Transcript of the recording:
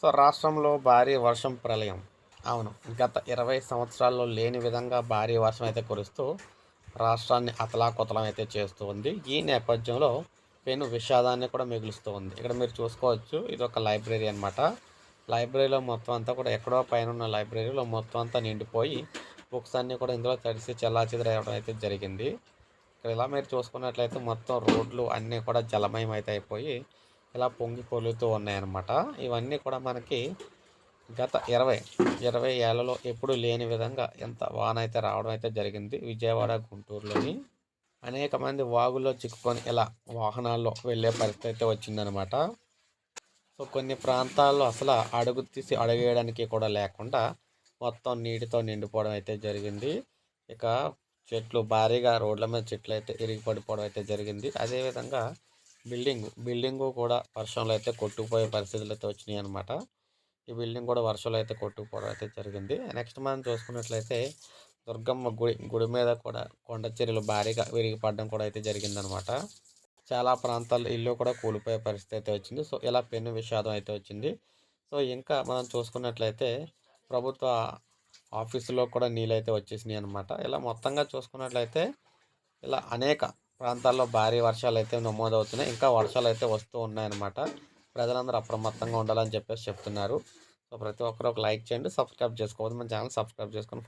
So రాష్ట్రంలో భారీ వర్షం ప్రళయం. అవును గత ఇరవై సంవత్సరాల్లో లేని విధంగా భారీ వర్షం అయితే కురుస్తూ రాష్ట్రాన్ని అతలాకుతలం అయితే చేస్తూ ఉంది. ఈ నేపథ్యంలో పెను విషాదాన్ని కూడా మిగులుస్తూ ఉంది. ఇక్కడ మీరు చూసుకోవచ్చు ఇది ఒక లైబ్రరీ అనమాట లైబ్రరీలో మొత్తం అంతా కూడా ఎక్కడో పైన ఉన్న లైబ్రరీలో మొత్తం అంతా నిండిపోయి బుక్స్ అన్నీ కూడా ఇందులో తడిసి చెల్లాచెదరవడం అయితే జరిగింది. ఇక్కడ ఇలా మీరు చూసుకున్నట్లయితే మొత్తం రోడ్లు అన్నీ కూడా జలమయం అయితే అయిపోయి ఇలా పొంగి పొలుతూ ఉన్నాయన్నమాట. ఇవన్నీ కూడా మనకి గత ఇరవై ఇరవై ఏళ్ళలో ఎప్పుడు లేని విధంగా ఎంత వాన అయితే రావడం అయితే జరిగింది. విజయవాడ గుంటూరులోని అనేక మంది వాగుల్లో చిక్కుకొని ఇలా వాహనాల్లో వెళ్ళే పరిస్థితి అయితే వచ్చిందనమాట సో కొన్ని ప్రాంతాల్లో అసలు అడుగు తీసి అడుగేయడానికి కూడా లేకుండా మొత్తం నీటితో నిండిపోవడం అయితే జరిగింది. ఇక చెట్లు భారీగా రోడ్ల మీద చెట్లు అయితే ఇరిగి పడిపోవడం అయితే జరిగింది. అదేవిధంగా బిల్డింగ్ బిల్డింగ్ కూడా వర్షంలో అయితే కొట్టుకుపోయే పరిస్థితులు అయితే వచ్చినాయి అనమాట ఈ బిల్డింగ్ కూడా వర్షంలో అయితే కొట్టుకుపోవడం అయితే జరిగింది. నెక్స్ట్ మనం చూసుకున్నట్లయితే దుర్గమ్మ గుడి గుడి మీద కూడా కొండ చర్యలు భారీగా విరిగిపడడం కూడా అయితే జరిగిందనమాట చాలా ప్రాంతాల్లో ఇల్లు కూడా కూలిపోయే పరిస్థితి అయితే వచ్చింది. సో ఇలా పెను విషాదం అయితే వచ్చింది. సో ఇంకా మనం చూసుకున్నట్లయితే ప్రభుత్వ ఆఫీసులో కూడా నీళ్ళు అయితే వచ్చేసినాయి అనమాట ఇలా మొత్తంగా చూసుకున్నట్లయితే ఇలా అనేక ప్రాంతాల్లో భారీ వర్షాలు అయితే నమోదవుతున్నాయి. ఇంకా వర్షాలు అయితే వస్తూ ఉన్నాయన్నమాట. ప్రజలందరూ అప్రమత్తంగా ఉండాలని చెప్పేసి చెప్తున్నారు. సో ప్రతి ఒక్కరు ఒక లైక్ చేయండి సబ్స్క్రైబ్ చేసుకోవద్దు. మన ఛానల్ సబ్స్క్రైబ్ చేసుకొని